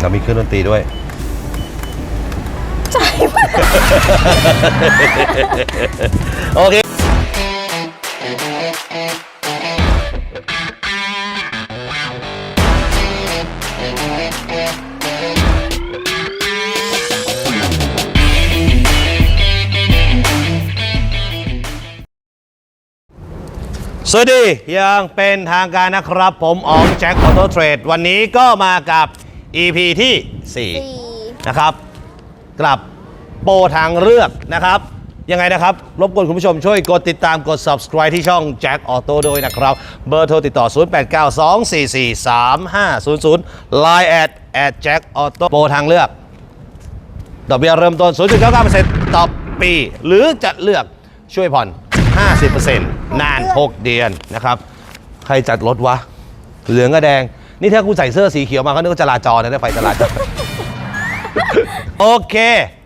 เรามีเครื่องดนตรีด้วย ใจมากโอเค สวัสดียังเป็นทางการนะครับ ผมอองแจ็คออโต้เทรด วันนี้ก็มากับ EP ที่ สี่4 นะครับกลับโปรทางเลือกนะครับ ยังไงนะครับ รบกวนคุณผู้ชมช่วยกดติดตามกด subscribe ที่ช่อง Jack Auto ด้วยนะครับ เบอร์โทรติดต่อ 0892443500 Line at at Jack Auto โปรทางเลือก ดอกเบี้ยเริ่มต้น 0.99%ต่อปี หรือจะเลือกช่วยผ่อน 50%นาน 6 เดือนนะครับ ใครจัดรถวะ เหลืองกับแดง นี่ถ้ากูใส่เสื้อสีเขียวมาก็นึกว่าจราจรนะได้ไฟจราจร โอเค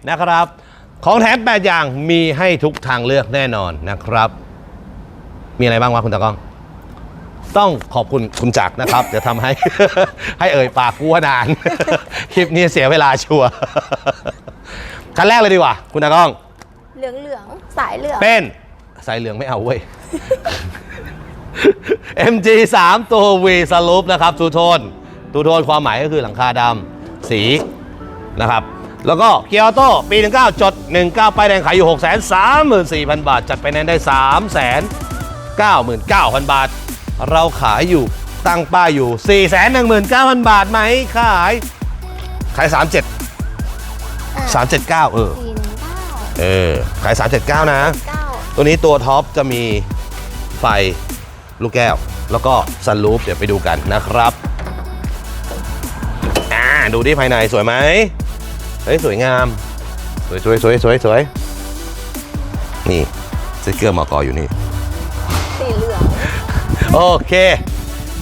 นะครับ ของแถม8อย่างมีให้ทุกทางเลือกแน่นอนนะครับ มีอะไรบ้างวะคุณตากล้อง ต้องขอบคุณคุณจักรนะครับ เดี๋ยวทำให้ ให้เอ่ยปากกูว่านาน คลิปนี้เสียเวลาชัวร์ คันแรกเลยดีกว่า คุณตากล้อง เหลืองเหลืองๆสายเหลือง เป็นสายเหลืองไม่เอาเว้ย MG 3 ตัว V สลูปนะครับทูโทนทูโทนความหมายก็คือหลังคาดำสีนะครับ แล้วก็เกียร์ออโต้ปี 19จด19ป้ายแดงขายอยู่ 6 3 4 0 0 0 บาท จัดไปแนนซ์ได้ 3 9 9 0 0 0 บาท เราขายอยู่ตั้งป้ายอยู่ 4 1 9 0 0 0 บาทไหมขาย ขาย 37 379 เออ สี่หนึ่งเก้าเออ ขาย 379 นะ เก้าตัวนี้ตัวท็อปจะมีไฟ ลูกแก้ว แล้วก็ซันรูฟเดี๋ยวไปดูกันนะครับอ่าดูที่ภายในสวยไหมเฮ้ยสวยงาม สวยสวยสวยสวยสวยนี่สติ๊กเกอร์มอกออยู่นี่สีเหลืองโอเค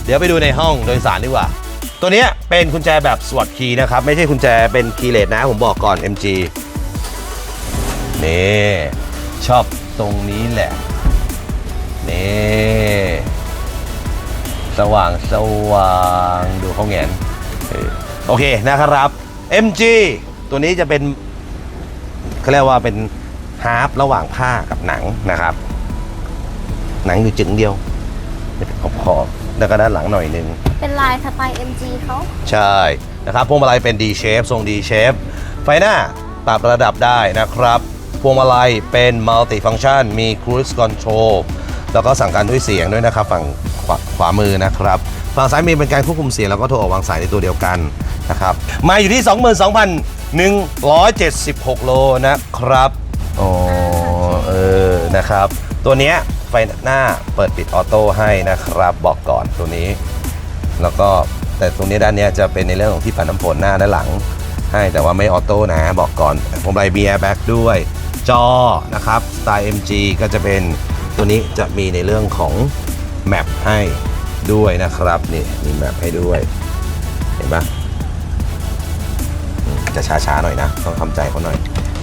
เดี๋ยวไปดูในห้องโดยสารดีกว่า ตัวเนี้ยเป็นกุญแจแบบสวอตคีย์นะครับ ไม่ใช่กุญแจเป็นคีย์เลสนะ ผมบอกก่อน MG นี่ชอบตรงนี้แหละ นี่สว่างสว่างดูเขาแงนเออโอเคนะครับ MG ตัวนี้จะเป็นเขาเรียกว่าเป็นฮาร์ฟระหว่างผ้ากับหนังนะครับ หนังอยู่จึงเดียวไม่เป็นขอบขอบๆแล้วก็ด้านหลังหน่อยหนึง เป็นลายสไตล์ MG เขาใช่นะครับพวงมาลัยเป็น D shape ทรง D shape ไฟหน้าปรับระดับได้นะครับ พวงมาลัยเป็น multi function มี cruise control แล้วก็สั่งการด้วยเสียงด้วยนะครับ ฝั่งขวาขวามือนะครับ ฝั่งซ้ายมือเป็นการควบคุมเสียงแล้วก็โทรออกวางสายในตัวเดียวกันนะครับมาอยู่ที่ 22,176 โลนะครับอ๋อเออนะครับ ตัวเนี้ยไฟหน้าเปิดปิดออโต้ให้นะครับบอกก่อนตัวนี้ แล้วก็แต่ตรงนี้ด้านนี้จะเป็นในเรื่องของที่ปัดน้ำฝนหน้าและหลัง ให้แต่ว่าไม่ออโต้นะบอกก่อนผมไลบีแอร์แบ็กด้วย จอนะครับสไตล์ MG ก็จะเป็น ตัวนี้จะมีในเรื่องของแมปให้ด้วยนะครับนี่มีแมปให้ด้วย เห็นปะอืมจะช้าๆหน่อยนะ ต้องทำใจเขาหน่อย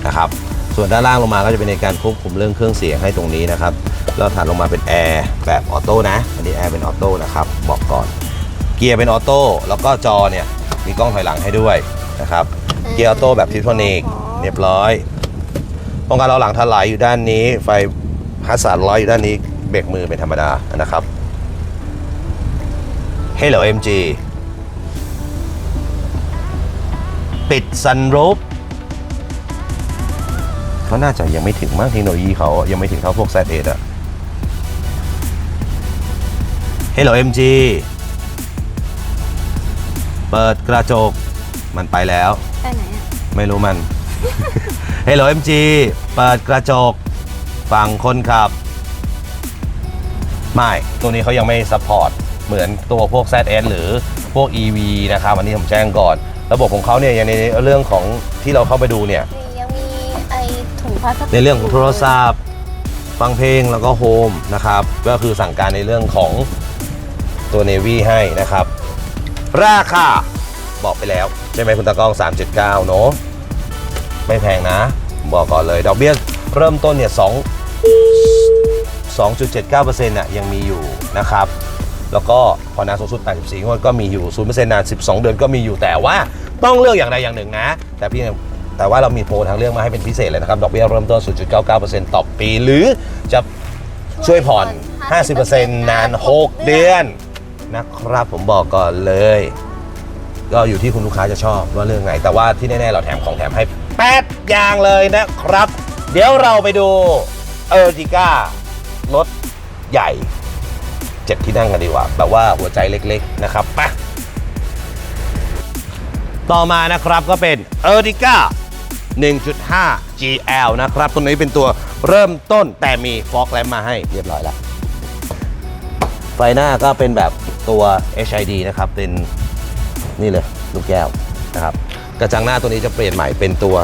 นะครับ ส่วนด้านล่างลงมาก็จะเป็นในการควบคุมเรื่องเครื่องเสียงให้ตรงนี้นะครับแล้วถัดลงมาเป็นแอร์แบบออโต้นะอันนี้แอร์เป็นออโต้นะครับบอกก่อน เกียร์เป็นออโต้แล้วก็จอเนี่ยมีกล้องถอยหลังให้ด้วยนะครับ เกียร์ออโต้แบบทิปโทนิกเรียบร้อยป้องกันเราหลังถลายอยู่ด้านนี้ ไฟ ฮัสซาร์ดร้อยอยู่ด้านนี้เบรกมือเป็นธรรมดานะครับ Hello MG ปิดซันรูฟเขาน่าจะยังไม่ถึงมากเทคโนโลยีเขายังไม่ถึงเท่าพวก Z8 อะ Hello MG เปิดกระจกมันไปแล้ว ไปไหนอะไม่รู้มัน Hello MG เปิดกระจก ฝั่งคนขับ ไม่ ตัวนี้เขายังไม่ซัพพอร์ตเหมือนตัวพวก ZS หรือพวก EV นะครับอันนี้ผมแจ้งก่อน ระบบของเขาเนี่ยยังในเรื่องของที่เราเข้าไปดูเนี่ยนี่ยังมีไอถุงพลาสติกในเรื่องของโทรศัพท์ฟังเพลงแล้วก็โฮมนะครับ ก็คือสั่งการในเรื่องของตัว Navy ให้นะครับ ราคาบอกไปแล้ว ใช่ไหมคุณตากล้อง379เนอะไม่แพงนะ บอกก่อนเลย ดอกเบี้ยเริ่มต้นเนี่ย2 2.79%น่ะยังมีอยู่นะครับ แล้วก็พอนานสูงสุด 84 งวดก็มีอยู่ 0%นาน 12 เดือนก็มีอยู่แต่ว่าต้องเลือกอย่างใดอย่างหนึ่งนะ แต่พี่แต่ว่าเรามีโปรทางเลือกมาให้เป็นพิเศษเลยนะครับ ดอกเบี้ยเริ่มต้น 0.99%ต่อปี หรือจะช่วยผ่อน 50%นาน 6 เดือนนะครับผมบอกก่อนเลย ก็อยู่ที่คุณลูกค้าจะชอบว่าเรื่องไงแต่ว่าที่แน่ๆเราแถมของแถมให้ 8 อย่างเลยนะครับ เดี๋ยวเราไปดู เออร์ติก้ารถใหญ่7ที่นั่งกันดีกว่าแบบว่าหัวใจเล็กๆนะครับไปต่อมานะครับก็เป็น e r t i g a 1.5 GL นะครับ ตัวนี้เป็นตัวเริ่มต้นแต่มีฟอกแลมมาให้เรียบร้อยแล้ว ไฟหน้าก็เป็นแบบตัว HID นะครับ เป็นนี่เลย ลูกแก้วนะครับ กระจังหน้าตัวนี้จะเปลี่ยนใหม่เป็นตัว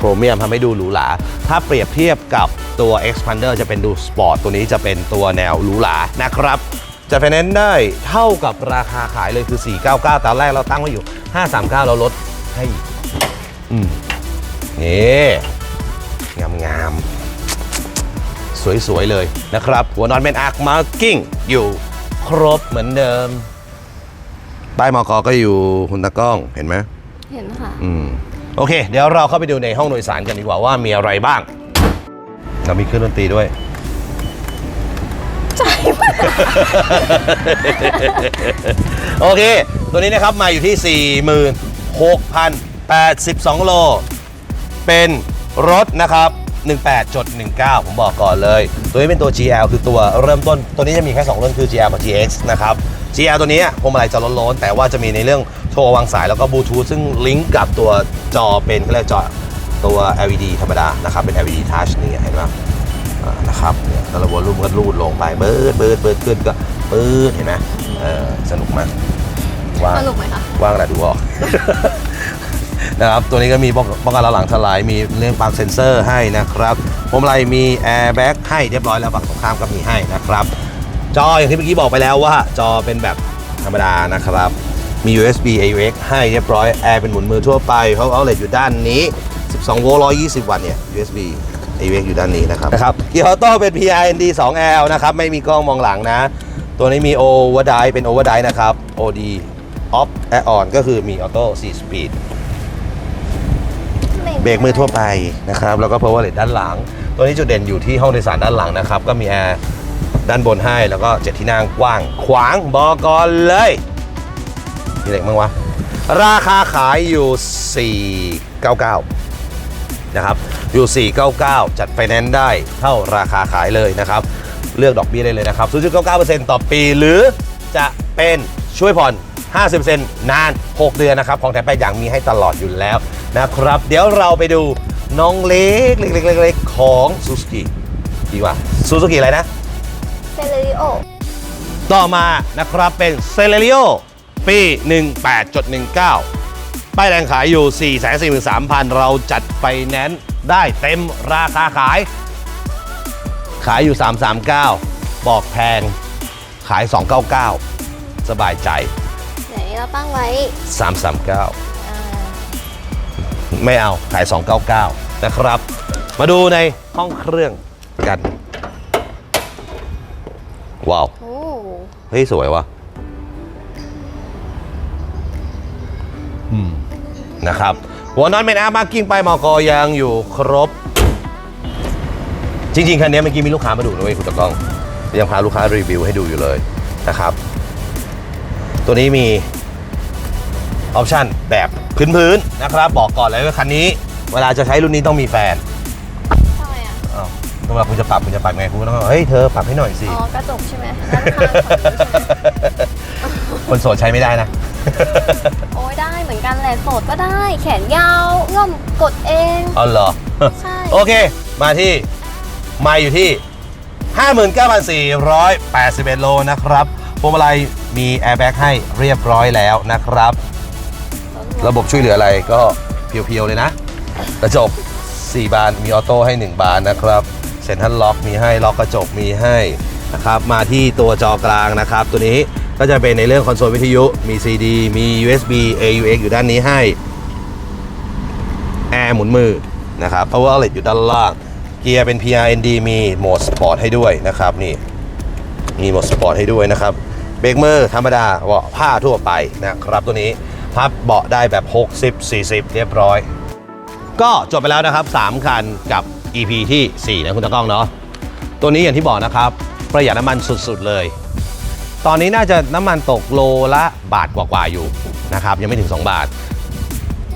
โครเมียมทำให้ดูหรูหรา ถ้าเปรียบเทียบกับตัว Expander จะเป็นดูสปอร์ตตัวนี้จะเป็นตัวแนวหรูหรานะครับ จะไฟแนนซ์ได้เท่ากับราคาขายเลยคือ 499 ตอนแรกเราตั้งไว้อยู่ 539 เราลดให้อีกอืมนี่งามงามๆสวย ๆ เลยนะครับ หัวนอนเป็นอาร์คมาร์กิ้งอยู่ครบเหมือนเดิมป้ายมอกอก็อยู่คุณตากล้องเห็นไหมเห็นค่ะ อืม โอเค เดี๋ยวเราเข้าไปดูในห้องโดยสารกันดีกว่าว่ามีอะไรบ้าง เรามีเครื่องดนตรีด้วยโอเค ตัวนี้นะครับมาอยู่ที่ 46,082 โล เป็นรถนะครับ 18.19 ผมบอกก่อนเลย ตัวนี้เป็นตัว GL คือตัวเริ่มต้น ตัวนี้จะมีแค่2รุ่นคือ GL กับ GX นะครับ GL ตัวนี้พวงมาลัยจะล้นๆแต่ว่าจะมีในเรื่อง โชว์วางสายแล้วก็บลูทูธซึ่งลิงก์กับตัวจอเป็นเขาเรียกจอตัว LED ธรรมดานะครับเป็น LED Touch นี่เห็นไหมอ่านะครับเนี่ยแล้ววอลลุ่มก็รูดลงไปเบิร์ดเบิร์ดเบิร์ดขึ้นก็เบิร์ดเห็นไหมเออสนุกมากว่างสนุกไหมคะว่างแหละดูออกนะครับตัวนี้ก็มีป้องป้องกันเราหลังถลายมีเรื่องปากเซ็นเซอร์ให้นะครับพวงมาลัยมีแอร์แบ็กให้เรียบร้อยแล้วฝั่งตรงข้ามก็มีให้นะครับ จออย่างที่เมื่อกี้บอกไปแล้วว่า จอเป็นแบบธรรมดานะครับ มี USB AUX ให้เรียบร้อย แอร์เป็นหมุนมือทั่วไปเขาเอาเลทอยู่ด้านนี้ 12 โวลต์ 120 วัตต์เนี่ย USB AUX อยู่ด้านนี้นะครับนะครับเกียร์ออโต้เป็น PRND 2L นะครับ ไม่มีกล้องมองหลังนะ ตัวนี้มี Overdrive เป็น Overdrive นะครับ OD Off Add On ก็คือมีออโต้4 Speed เบรกมือทั่วไปนะครับ แล้วก็ power light ด้านหลัง ตัวนี้จุดเด่นอยู่ที่ห้องโดยสารด้านหลังนะครับ ก็มีแอร์ด้านบนให้แล้วก็เจ็ดที่นั่งกว้าง ขวางบอกอนเลย มีอะไรอีกบ้างวะ ราคาขายอยู่ 499 นะครับ อยู่ 499 จัดไฟแนนซ์ได้เท่าราคาขายเลยนะครับ เลือกดอกเบี้ยได้เลยนะครับ 0.99%ต่อปีหรือจะเป็นช่วยผ่อน 50%นาน 6 เดือนนะครับ ของแถมแปดอย่างมีให้ตลอดอยู่แล้วนะครับ เดี๋ยวเราไปดูน้องเล็กเล็กๆเล็กๆของซูซูกิดีกว่าซูซูกิอะไรนะ เซเลริโอ ต่อมานะครับเป็นเซเล r ิโอ ปี 18.19 ป้ายแดงขายอยู่ 443,000 เราจัดไฟแนนซ์ได้เต็มราคาขาย ขายอยู่ 339 บอกแพง ขาย 299 สบายใจ ไหนเราตั้งไว้ 339 อ่าไม่เอา ขาย 299 นะครับ มาดูในห้องเครื่องกัน ว้าว โอ้เฮ้ย สวยวะ นะครับหัวนอนเป็นอาร์มาร์กิ้งไปมอกอยังอยู่ครบ จริงๆคันนี้เมื่อกี้มีลูกค้ามาดูนะเว้ยคุณตะกล้อง ยังพาลูกค้ารีวิวให้ดูอยู่เลยนะครับ ตัวนี้มีออปชั่นแบบพื้นๆนะครับ บอกก่อนเลยว่าคันนี้ เวลาจะใช้รุ่นนี้ต้องมีแฟนทำไมอะ อ้าวเวลาคุณจะปรับคุณจะปรับไงคุณต้องบอกเฮ้ยเธอปรับให้หน่อยสิ อ๋อ กระจกใช่ไหมด้านข้างฝั่งนี้ใช่ไหมคนโสดใช้ไม่ได้นะ โอ้ยได้เห มือนกันแหละโสดก็ได้ แขนยาวเอื้อมกดเองเอาเหรอ ใช่โอเค มาที่มาอยู่ที่ 59,481 โลนะครับพวงมาลัยมีแอร์แบ็กให้เรียบร้อยแล้วนะครับ ระบบช่วยเหลืออะไรก็เพียวๆเลยนะ กระจก 4 บานมีออโต้ให้ 1 บานนะครับเซ็นทรัลล็อกมีให้ล็อกกระจกมีให้นะครับมาที่ตัวจอกลางนะครับ ตัวนี้ ก็จะเป็นในเรื่องคอนโซลวิทยุ มี CD มี USB AUX อยู่ด้านนี้ให้ แอร์หมุนมือนะครับ power outlet อยู่ด้านล่าง เกียร์เป็น PRND มีโหมดสปอร์ตให้ด้วยนะครับนี่ มีโหมดสปอร์ตให้ด้วยนะครับ เบรกมือธรรมดาเบาะผ้าทั่วไปนะครับตัวนี้พับเบาะได้แบบ 60 40 เรียบร้อย ก็จบไปแล้วนะครับ 3 คันกับ EP ที่ 4 นะคุณตะก้องเนาะ ตัวนี้อย่างที่บอกนะครับ ประหยัดน้ำมันสุด ๆ เลย ตอนนี้น่าจะน้ำมันตกโลละบาทกว่าๆอยู่นะครับยังไม่ถึง 2 บาท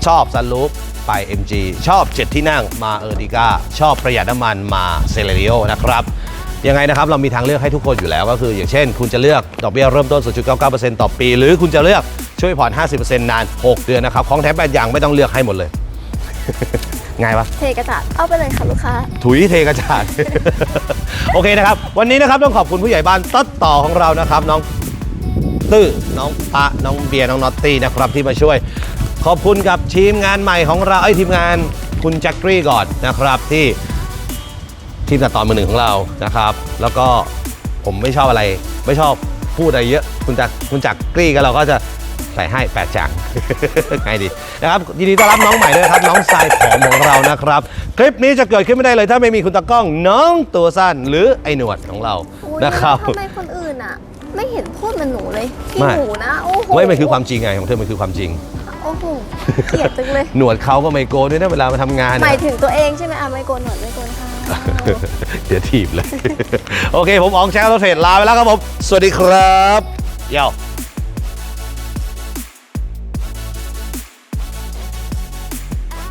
ชอบซันลูปไป MG ชอบ 7 ที่นั่งมาเออร์ติก้าชอบประหยัดน้ำมันมาเซเลริโอนะครับยังไงนะครับเรามีทางเลือกให้ทุกคนอยู่แล้วก็คือ อย่างเช่น คุณจะเลือกดอกเบี้ยเริ่มต้น 0.99%ต่อปี หรือคุณจะเลือกช่วยผ่อน 50%นาน 6 เดือนนะครับ ของแถมแปดอย่างไม่ต้องเลือกให้หมดเลย ง่ายปะเทกระจาดเอาไปเลยค่ะลูกค้า ถุยเทกระจาด โอเคนะครับ วันนี้นะครับต้องขอบคุณผู้ใหญ่บ้านตัดต่อของเรานะครับ น้องตื้อน้องปะน้องเบียร์น้องนอตตี้นะครับที่มาช่วย ขอบคุณกับทีมงานใหม่ของเราไอ้ยทีมงานคุณแจ็คกี้ก่อนนะครับที่ทีมตัดต่อมือหนึ่งของเรานะครับ แล้วก็ผมไม่ชอบอะไร ไม่ชอบพูดอะไรเยอะ คุณจักคุณจักกี้ก็เราก็จะ ใส่ให้แปดจังไงดีนะครับยินดีต้อนรับน้องใหม่ด้วยครับ น้องทรายผอมของเรานะครับ คลิปนี้จะเกิดขึ้นไม่ได้เลยถ้าไม่มีคุณตากล้องน้องตัวสั้นหรือไอ้หนวดของเราอุ๊ยนะครับ ทำไมคนอื่นอะ ไม่เห็นพูดเหมันหนูเลยพี่ไม่ หนูนะ โอ้โหไม่มันคือความจริงไงของเธอมันคือความจริง โอ้โหเกลียดจังเลย หนวดเขาก็ไม่โกนด้วยนะเวลามาทำงานหเนี่มายย ถึงตัวเองใช่ไหมอะไม่โกนหนวดไม่โกนค่ะ เดี๋ยวถีบเลย โอเค ผมอองแชร์รถเทรดลาไปแล้วครับผม สวัสดีครับ เย้า